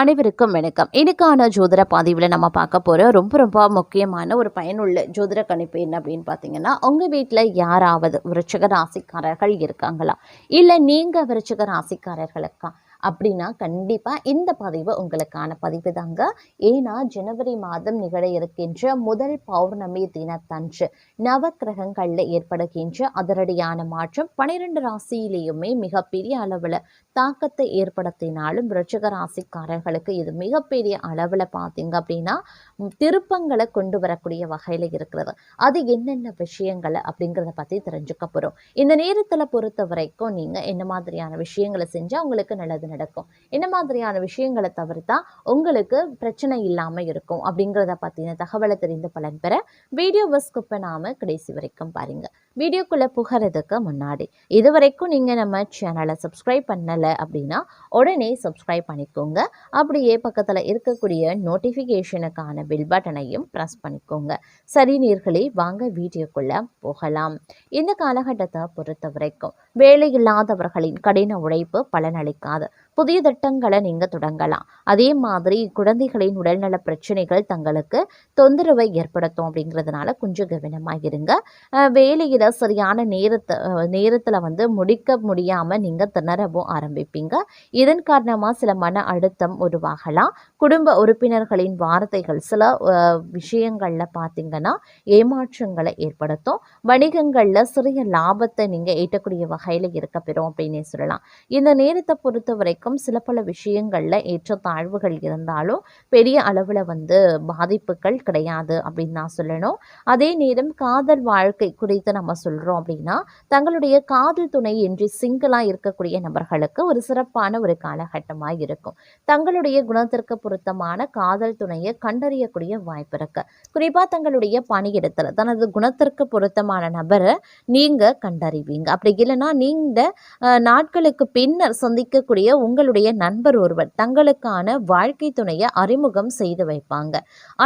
அனைவருக்கும் வணக்கம். இன்னைக்கான ஜோதிட பதிவில் நம்ம பார்க்க போகிற ரொம்ப ரொம்ப முக்கியமான ஒரு பயனுள்ள ஜோதிட கணிப்பு என்ன அப்படின்னு பார்த்தீங்கன்னா உங்கள் வீட்டில் யாராவது விருச்சக ராசிக்காரர்கள் இருக்காங்களா? இல்லை நீங்கள் விருச்சக ராசிக்காரர்களுக்கா? அப்படின்னா கண்டிப்பாக இந்த பதிவு உங்களுக்கான பதிவு தாங்க. ஏன்னா ஜனவரி மாதம் நிகழ இருக்கின்ற முதல் பௌர்ணமி தினத்தன்று நவக்கிரகங்களில் ஏற்படுகின்ற அதிரடியான மாற்றம் பனிரெண்டு ராசியிலேயுமே மிகப்பெரிய அளவில் தாக்கத்தை ஏற்படுத்தினாலும் விருச்சிக ராசிக்காரர்களுக்கு இது மிகப்பெரிய அளவில் பார்த்தீங்க அப்படின்னா திருப்பங்களை கொண்டு வரக்கூடிய வகையில் இருக்கிறது. அது என்னென்ன விஷயங்களை அப்படிங்கிறத பற்றி தெரிஞ்சுக்க போகிறோம் இந்த நேரத்தில் பொறுத்த வரைக்கும் நீங்கள் என்ன மாதிரியான விஷயங்களை செஞ்சால் உங்களுக்கு நல்லது நடக்கும். என்ன மாதிரியான விஷயங்களை தவிர்த்தா உங்களுக்கு பிரச்சனை இல்லாமல் இருக்கும் அப்படிங்கிறத பற்றின தகவலை தெரிந்து பலன் பெற வீடியோவை ஸ்கிப் பண்ணாமல் கடைசி வரைக்கும் பாருங்க. வீடியோக்குள்ளே புகிறதுக்கு முன்னாடி இது வரைக்கும் நீங்கள் நம்ம சேனலை சப்ஸ்கிரைப் பண்ணலை அப்படின்னா உடனே சப்ஸ்கிரைப் பண்ணிக்கோங்க. அப்படியே பக்கத்தில் இருக்கக்கூடிய நோட்டிஃபிகேஷனுக்கான பில் பட்டனையும் ப்ரெஸ் பண்ணிக்கோங்க. சரி நீர்களே வாங்க வீடியோக்குள்ளே போகலாம். இந்த காலகட்டத்தை பொறுத்த வரைக்கும் வேலை இல்லாதவர்களின் கடின உழைப்பு பலனளிக்காது. புதிய திட்டங்களை நீங்கள் தொடங்கலாம். அதே மாதிரி குழந்தைகளின் உடல்நல பிரச்சனைகள் தங்களுக்கு தொந்தரவை ஏற்படுத்தும் அப்படிங்கிறதுனால கொஞ்சம் கவனமாக இருங்க. வேலையில் சரியான நேரத்தை நேரத்தில் வந்து முடிக்க முடியாமல் நீங்கள் திணறவும் ஆரம்பிப்பீங்க. இதன் காரணமாக சில மன அழுத்தம் உருவாகலாம். குடும்ப உறுப்பினர்களின் வார்த்தைகள் சில விஷயங்களில் பார்த்தீங்கன்னா ஏமாற்றங்களை ஏற்படுத்தும். வணிகங்களில் சிறிய லாபத்தை நீங்கள் ஈட்டக்கூடிய வகையில் இருக்க பெறும் அப்படின்னே சொல்லலாம். இந்த நேரத்தை பொறுத்த வரைக்கும் சில பல விஷயங்களில் ஏற்றத்தாழ்வுகள் இருந்தாலும் பெரிய அளவில் வந்து பாதிப்புகள் கிடையாது அப்படின்னு நான் சொல்லணும். அதே நேரம் காதல் வாழ்க்கை குறித்து நம்ம சொல்கிறோம் அப்படின்னா தங்களுடைய காதல் துணை என்று சிங்கிளாக இருக்கக்கூடிய நபர்களுக்கு ஒரு சிறப்பான ஒரு காலகட்டமாக இருக்கும். தங்களுடைய குணத்திற்கு பொருத்தமான காதல் துணையை கண்டறியக்கூடிய வாய்ப்பு இருக்கு. குறிப்பாக தங்களுடைய பணியிடத்தில் தனது குணத்திற்கு பொருத்தமான நபரை நீங்கள் கண்டறிவீங்க. அப்படி இல்லைன்னா நீங்கள் நாட்களுக்கு பின்னர் சந்திக்கக்கூடிய தங்களுடைய நண்பர் ஒருவர் தங்களுக்கான வாழ்க்கை துணையை அறிமுகம் செய்து வைப்பாங்க.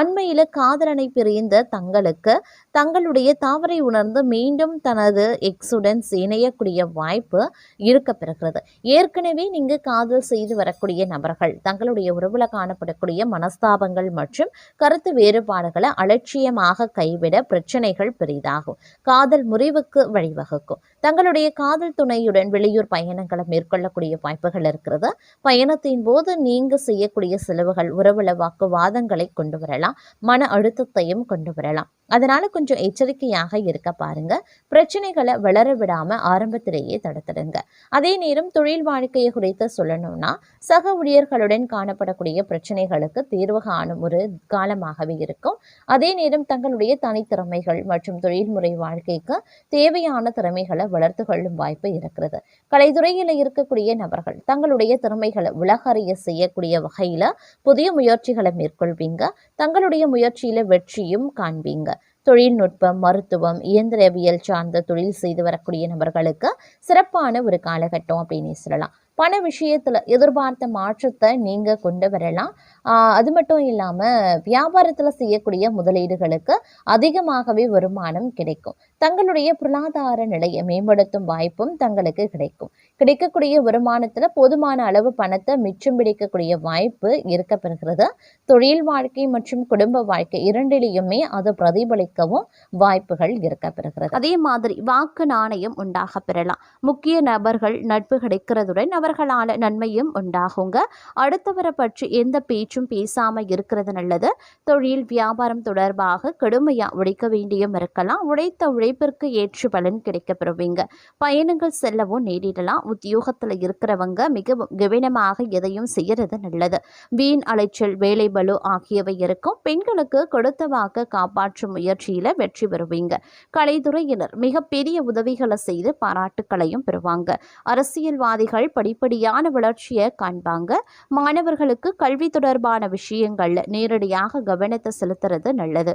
அண்மையில் காதலனை பிரிந்த தங்களுக்கு தங்களுடைய தவறை உணர்ந்து மீண்டும் தனது எக்ஸுடன் இணையக்கூடிய வாய்ப்பு இருக்க பெறுகிறது ஏற்கனவே நீங்கள் காதல் செய்து வரக்கூடிய நபர்கள் தங்களுடைய உறவுல காணப்படக்கூடிய மனஸ்தாபங்கள் மற்றும் கருத்து வேறுபாடுகளை அலட்சியமாக கைவிட பிரச்சனைகள் பெரிதாகும். காதல் முறிவுக்கு வழிவகுக்கும். தங்களுடைய காதல் துணையுடன் வெளியூர் பயணங்களை மேற்கொள்ளக்கூடிய வாய்ப்புகள் இருக்கிறது. பயணத்தின் போது நீங்க செய்யக்கூடிய செலவுகள் உறவுல வாக்குவாதங்களை கொண்டு வரலாம். மன அழுத்தத்தையும் கொண்டு வரலாம். அதனால கொஞ்சம் எச்சரிக்கையாக இருக்க பாருங்க. பிரச்சனைகளை வளர விடாம ஆரம்பத்திலேயே தடுத்துடுங்க. அதே நேரம் தொழில் வாழ்க்கையை குறித்து சொல்லணும்னா சக ஊழியர்களுடன் காணப்படக்கூடிய பிரச்சனைகளுக்கு தீர்வு காணும் ஒரு காலமாகவே இருக்கும். அதே நேரம் தங்களுடைய தனித்திறமைகள் மற்றும் தொழில்முறை வாழ்க்கைக்கு தேவையான திறமைகளை வளர்த்து கொள்ளும் வாய்ப்பு இருக்கிறது. கலைத்துறையில் இருக்கக்கூடிய நபர்கள் தங்களுடைய திறமைகளை உலகறிய செய்யக்கூடிய வகையில புதிய முயற்சிகளை மேற்கொள்வீங்க. தங்களுடைய முயற்சியில வெற்றியும் காண்பீங்க. தொழில்நுட்பம் மருத்துவம் இயந்திரவியல் சார்ந்த தொழில் செய்து வரக்கூடிய நபர்களுக்கு சிறப்பான ஒரு காலகட்டம் அப்படின்னு சொல்லலாம். பண விஷயத்தில் எதிர்பார்த்த மாற்றத்தை நீங்கள் கொண்டு வரலாம். ஆஹ் அது மட்டும் இல்லாமல் வியாபாரத்தில் செய்யக்கூடிய முதலீடுகளுக்கு அதிகமாகவே வருமானம் கிடைக்கும். தங்களுடைய பொருளாதார நிலையை மேம்படுத்தும் வாய்ப்பும் தங்களுக்கு கிடைக்கும். கிடைக்கக்கூடிய வருமானத்தில் போதுமான அளவு பணத்தை மிச்சம் பிடிக்கக்கூடிய வாய்ப்பு இருக்க பெறுகிறது தொழில் வாழ்க்கை மற்றும் குடும்ப வாழ்க்கை இரண்டிலையுமே அது பிரதிபலிக்கவும் வாய்ப்புகள் இருக்க பெறுகிறது அதே மாதிரி வாக்கு நாணயம் உண்டாக பெறலாம். முக்கிய நபர்கள் நட்பு கிடைக்கிறதுடன் அவர்களால் நன்மையும் உண்டாகுங்க. அடுத்தவரை பற்றி எந்த பேச்சும் பேசாம இருக்கிறது நல்லது. தொழில் வியாபாரம் தொடர்பாக கடுமையா உழைக்க வேண்டியும் இருக்கலாம். உழைத்த உழைப்பிற்கு ஏற்று பலன் கிடைக்கப்பெறுவீங்க பயணங்கள் செல்லவும் நேரிடலாம். உத்தியோகத்துல இருக்கிறவங்க மிகவும் கவனமாக எதையும் செய்யறது நல்லது. வீண் அலைச்சல் வேலை பலு ஆகியவை இருக்கும். பெண்களுக்கு கொடுத்த வாக்க காப்பாற்றும் முயற்சியில வெற்றி பெறுவீங்க. கலைத்துறையினர் மிகப்பெரிய உதவிகளை செய்து பாராட்டுக்களையும் பெறுவாங்க. அரசியல்வாதிகள் படிப்படியான வளர்ச்சியை காண்பாங்க. மாணவர்களுக்கு கல்வி தொடர்பான விஷயங்கள்ல நேரடியாக கவனத்தை செலுத்துறது நல்லது.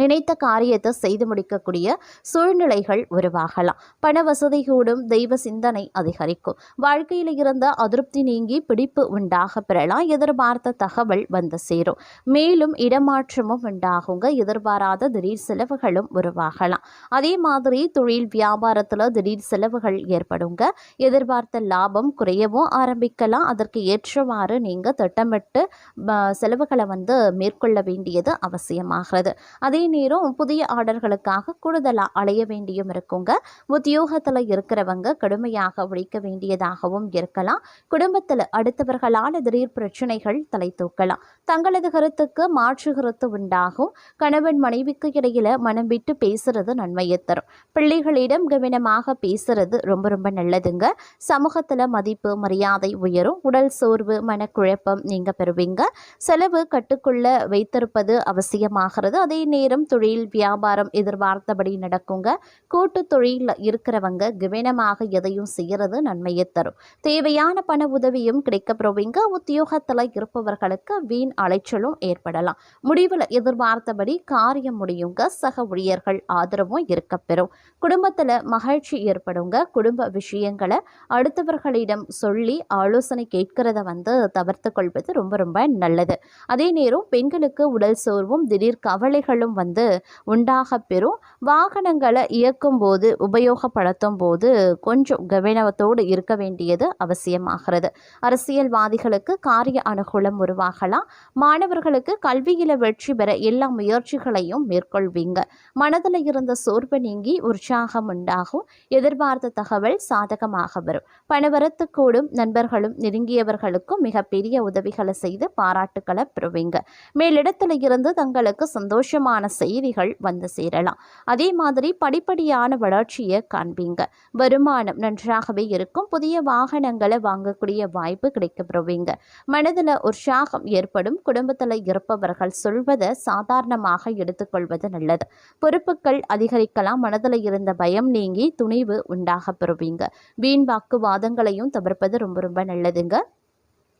நினைத்த காரியத்தை செய்து முடிக்கக்கூடிய சூழ்நிலைகள் உருவாகலாம். பண வசதி கூடும் தெய்வ சிந்தனை அதிகரிக்கும். வாழ்க்கையில் இருந்த அதிருப்தி நீங்கி பிடிப்பு உண்டாக பெறலாம். எதிர்பார்த்த தகவல் வந்து சேரும். மேலும் இடமாற்றமும் உண்டாகுங்க. எதிர்பாராத திடீர் செலவுகளும் உருவாகலாம். அதே மாதிரி தொழில் வியாபாரத்தில் திடீர் செலவுகள் ஏற்படுங்க. எதிர்பார்த்த லாபம் குறையவும் ஆரம்பிக்கலாம். அதற்கு ஏற்றவாறு நீங்கள் திட்டமிட்டு செலவுகளை வந்து மேற்கொள்ள வேண்டியது அவசியமாகிறது. அதே நேரம் புதிய ஆர்டர்களுக்காக கூடுதலாக அலைய வேண்டியும் இருக்குங்க. உத்தியோகத்தில் இருக்கிறவங்க கடுமையாக உழைக்க வேண்டியதாகவும் இருக்கலாம். குடும்பத்தில் அடுத்தவர்களால் திடீர் பிரச்சனைகள் தலை தூக்கலாம். தங்களது கருத்துக்கு மாற்று கருத்து உண்டாகும். கணவன் மனைவிக்கு இடையில மனம் விட்டு பேசுறது நன்மையை தரும். பிள்ளைகளிடம் கவனமாக பேசுறது ரொம்ப ரொம்ப நல்லதுங்க. சமூகத்தில் மதிப்பு மரியாதை உயரும். உடல் சோர்வு மனக்குழப்பம் நீங்க பெறுவீங்க. செலவு கட்டுக்குள்ள வைத்திருப்பது அவசியமாகிறது. அதே நேரம் தொழில் வியாபாரம் எதிர்பார்த்தபடி நடக்குங்க. கூட்டு தொழிலில் இருக்கிறவங்க கவனமாக எதையும் செய்யறது நன்மையை தரும். தேவையான பண உதவியும் கிடைக்கப்பெறுவீங்க. உத்தியோகத்தில் இருப்பவர்களுக்கு வீண் அலைச்சலும் ஏற்படலாம். முடிவில் எதிர்பார்த்தபடி காரியம் முடியுங்க. சக ஊழியர்கள் ஆதரவும் இருக்கப்பெறும். குடும்பத்தில் மகிழ்ச்சி ஏற்படுங்க. குடும்ப விஷயங்களை அடுத்தவர்களிடம் சொல்லி ஆலோசனை கேட்கிறத வந்து தவிர்த்து கொள்வது ரொம்ப ரொம்ப நல்லது. அதே நேரம் பெண்களுக்கு உடல் சோர்வும் திடீர் கவலைகளும் வந்து உண்டாக பெறும். வாகனங்களை இயக்கும் போது உபயோகப்படுத்தும் போது கொஞ்சம் கவனத்தோடு இருக்க வேண்டியது அவசியமாகிறது. அரசியல்வாதிகளுக்கு காரிய அனுகூலம் உருவாகலாம். மாணவர்களுக்கு கல்வியில வெற்றி பெற எல்லா முயற்சிகளையும் மேற்கொள்வீங்க. மனதில் இருந்த சோர்வு நீங்கி உற்சாகம் உண்டாகும். எதிர்பார்த்த தகவல் சாதகமாக வரும். பணவரத்து கூடும் நண்பர்களும் நெருங்கியவர்களுக்கும் மிகப்பெரிய உதவிகளை செய்து பாராட்டுக்களை பெறுவீங்க. மேலிடத்துல இருந்து தங்களுக்கு சந்தோஷமான செய்திகள் வந்து சேரலாம். அதே மாதிரி படிப்படியான வளர்ச்சியை காண்பீங்க. வருமானம் நன்றாகவே இருக்கும். புதிய வாகனங்களை வாங்கக்கூடிய வாய்ப்பு கிடைக்கப்படுவீங்க மனதில் உற்சாகம் ஏற்படும். குடும்பத்தில் இருப்பவர்கள் சொல்வதை சாதாரணமாக எடுத்துக்கொள்வது நல்லது. பொறுப்புகள் அதிகரிக்கலாம். மனதில் இருந்த பயம் நீங்கி துணிவு உண்டாக பெறுவீங்க. வீண் வாக்குவாதங்களையும் தவிர்ப்பது ரொம்ப ரொம்ப நல்லதுங்க.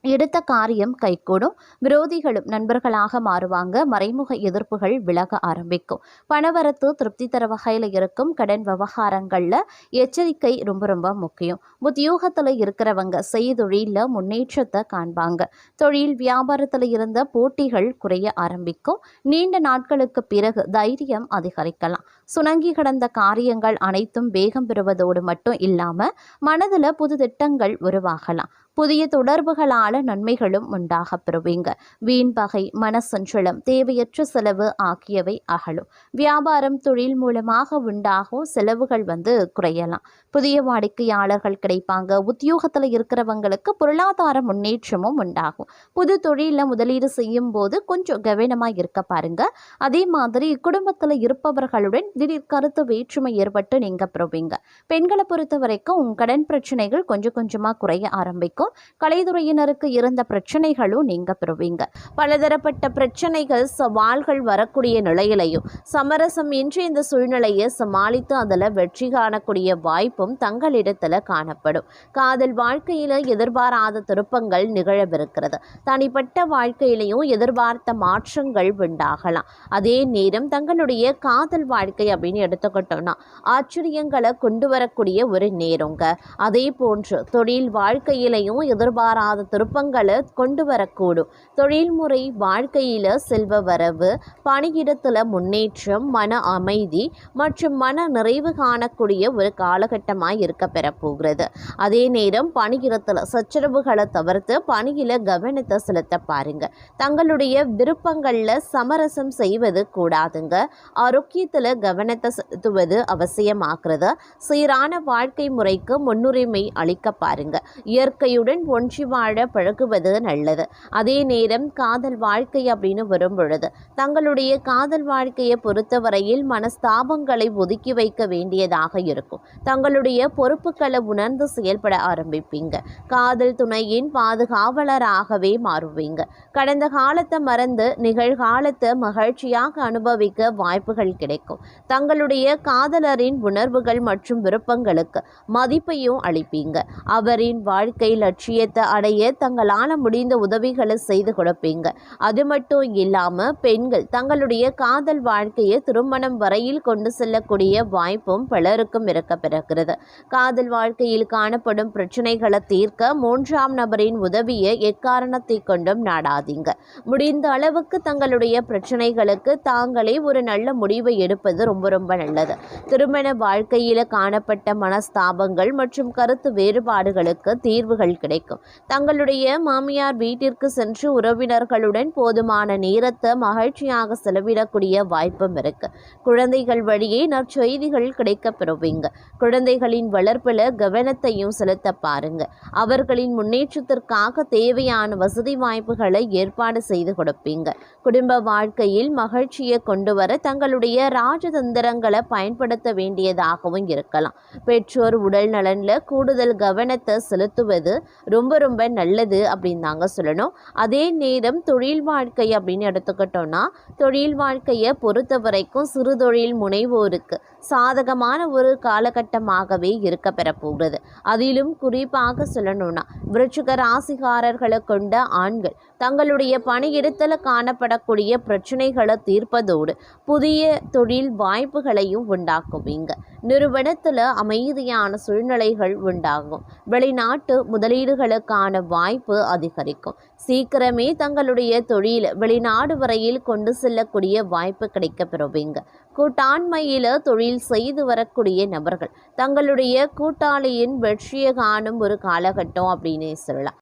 எடுத்த காரியம் கைகூடும். விரோதிகளும் நண்பர்களாக மாறுவாங்க. மறைமுக எதிர்ப்புகள் விலக ஆரம்பிக்கும். பணவரத்து திருப்தி தர வகையில் இருக்கும் கடன் விவகாரங்களில் எச்சரிக்கை ரொம்ப ரொம்ப முக்கியம். உத்தியோகத்தில் இருக்கிறவங்க செய்தொழிலில் முன்னேற்றத்தை காண்பாங்க. தொழில் வியாபாரத்தில் இருந்த போட்டிகள் குறைய ஆரம்பிக்கும். நீண்ட நாட்களுக்கு பிறகு தைரியம் அதிகரிக்கலாம். சுணங்கி கிடந்த காரியங்கள் அனைத்தும் வேகம் பெறுவதோடு மட்டும் இல்லாமல் மனதில் புது திட்டங்கள் உருவாகலாம். புதிய தொடர்புகளால் நன்மைகளும் உண்டாக பெறுவீங்க. வீண் பகை மனசஞ்சலம் தேவையற்ற செலவு ஆகியவை அகலும். வியாபாரம் தொழில் மூலமாக உண்டாகும் செலவுகள் வந்து குறையலாம். புதிய வாடிக்கையாளர்கள் கிடைப்பாங்க. உத்தியோகத்தில் இருக்கிறவங்களுக்கு பொருளாதார முன்னேற்றமும் உண்டாகும். புது தொழிலில் முதலீடு செய்யும் போது கொஞ்சம் கவனமாக இருக்க பாருங்க. அதே மாதிரி குடும்பத்தில் இருப்பவர்களுடன் திடீர் கருத்து வேற்றுமை ஏற்பட்டு நீங்க பெறுவீங்க. பெண்களை பொறுத்த வரைக்கும் கடன் பிரச்சனைகள் கொஞ்சம் கொஞ்சமாக குறைய ஆரம்பிக்கும். கலைத்துறையினருக்கு இருந்த பிரச்சனைகளும் நீங்க பெறுவீங்க. பலதரப்பட்ட பிரச்சனைகள் சவால்கள் வரக்கூடிய நிலையிலையும் சமரசம் இன்றி இந்த சூழ்நிலையை சமாளித்து அதில் வெற்றி காணக்கூடிய வாய்ப்பும் தங்களிடத்தில் காணப்படும். காதல் வாழ்க்கையில எதிர்பாராத திருப்பங்கள் நிகழவிருக்கிறது. தனிப்பட்ட வாழ்க்கையிலையும் எதிர்பார்த்த மாற்றங்கள் உண்டாகலாம். அதே நேரம் தங்களுடைய காதல் வாழ்க்கை அப்படின்னு எடுத்துக்கிட்டோம்னா ஆச்சரியங்களை கொண்டு வரக்கூடிய ஒரு நேரங்க. அதே போன்று தொழில் வாழ்க்கையிலையும் எதிர்பாராத திருப்பங்களை கொண்டு வரக்கூடும். தொழில்முறை வாழ்க்கையில் செல்வ வரவு பணியிடத்தில் முன்னேற்றம் மன அமைதி மற்றும் மன நிறைவு காணக்கூடிய ஒரு காலகட்டமாக இருக்க பெறப்போகிறது அதே நேரம் பணியிடத்தில் சச்சரவுகளை தவிர்த்து பணியில் கவனத்தை செலுத்த பாருங்க. தங்களுடைய விருப்பங்களில் சமரசம் செய்வது கூடாதுங்க. ஆரோக்கியத்தில் கவனத்தை செலுத்துவது அவசியமாகிறது. சீரான வாழ்க்கை முறைக்கு முன்னுரிமை அளிக்க பாருங்க. இயற்கையுடன் ஒன்றி வாழ பழகுவது நல்லது. அதே நேரம் காதல் வாழ்க்கை அப்படின்னு வரும் பொழுது தங்களுடைய காதல் வாழ்க்கையை பொறுத்தவரையில் மனஸ்தாபங்களை ஒதுக்கி வைக்க வேண்டியதாக இருக்கும். தங்களுடைய பொறுப்புகளை உணர்ந்து செயல்பட ஆரம்பிப்பீங்க. காதல் துணையின் பாதுகாவலராகவே மாறுவீங்க. கடந்த காலத்தை மறந்து நிகழ்காலத்தை மகிழ்ச்சியாக அனுபவிக்க வாய்ப்புகள் கிடைக்கும். தங்களுடைய காதலரின் உணர்வுகள் மற்றும் விருப்பங்களுக்கு மதிப்பையும் அளிப்பீங்க. அவரின் வாழ்க்கையில் லட்சியத்தை அடைய தங்களால் முடிந்த உதவிகளை செய்து கொடுப்பீங்க. அது மட்டும் இல்லாமல் பெண்கள் தங்களுடைய காதல் வாழ்க்கையை திருமணம் வரையில் கொண்டு செல்லக்கூடிய வாய்ப்பும் பலருக்கும் இருக்க பிறக்கிறது. காதல் வாழ்க்கையில் காணப்படும் பிரச்சனைகளை தீர்க்க மூன்றாம் நபரின் உதவியை எக்காரணத்தை கொண்டும் நாடாதீங்க. முடிந்த அளவுக்கு தங்களுடைய பிரச்சனைகளுக்கு தாங்களே ஒரு நல்ல முடிவை எடுப்பது ரொம்ப ரொம்ப நல்லது. திருமண வாழ்க்கையில் காணப்பட்ட மனஸ்தாபங்கள் மற்றும் கருத்து வேறுபாடுகளுக்கு தீர்வுகள் கிடைக்கும். தங்களுடைய மாமியார் வீட்டிற்கு சென்று உறவினர்களுடன் போதுமான நேரத்தை மகிழ்ச்சியாக செலவிடக்கூடிய வாய்ப்பும் இருக்கு. குழந்தைகள் வழியே நற்செய்திகள் கிடைக்க பெறுவீங்க. குழந்தைகளின் வளர்ப்பில் கவனத்தையும் செலுத்த பாருங்க. அவர்களின் முன்னேற்றத்திற்காக தேவையான வசதி வாய்ப்புகளை ஏற்பாடு செய்து கொடுப்பீங்க. குடும்ப வாழ்க்கையில் மகிழ்ச்சியை கொண்டு வர தங்களுடைய ராஜதந்திரங்களை பயன்படுத்த வேண்டியதாகவும் இருக்கலாம். பெற்றோர் உடல் நலனில் கூடுதல் கவனத்தை செலுத்துவது ரொம்ப ரொம்ப நல்லது அப்படின்னு தாங்க சொல்லணும். அதே நேரம் தொழில் வாழ்க்கை அப்படின்னு எடுத்துக்கிட்டோம்னா தொழில் வாழ்க்கையை பொறுத்த வரைக்கும் சிறு தொழில் முனைவோருக்கு சாதகமான ஒரு காலகட்டமாகவே இருக்க பெறப்போகிறது. அதிலும் குறிப்பாக சொல்லணும்னா விருச்சிக ராசிகாரர்களை கொண்ட ஆண்கள் தங்களுடைய பணியிடத்தில் காணப்படக்கூடிய பிரச்சனைகளை தீர்ப்பதோடு புதிய தொழில் வாய்ப்புகளையும் உண்டாக்குவீங்க நிறுவனத்தில் அமைதியான சூழ்நிலைகள் உண்டாகும். வெளிநாட்டு முதலீடுகளுக்கான வாய்ப்பு அதிகரிக்கும். சீக்கிரமே தங்களுடைய தொழில் வெளிநாடு வரையில் கொண்டு செல்லக்கூடிய வாய்ப்பு கிடைக்க பெறுவீங்க கூட்டாண்மையில் தொழில் செய்து வரக்கூடிய நபர்கள். தங்களுடைய கூட்டாளியின் வெற்றியை காணும் ஒரு காலகட்டம் அப்படின்னு சொல்லலாம்.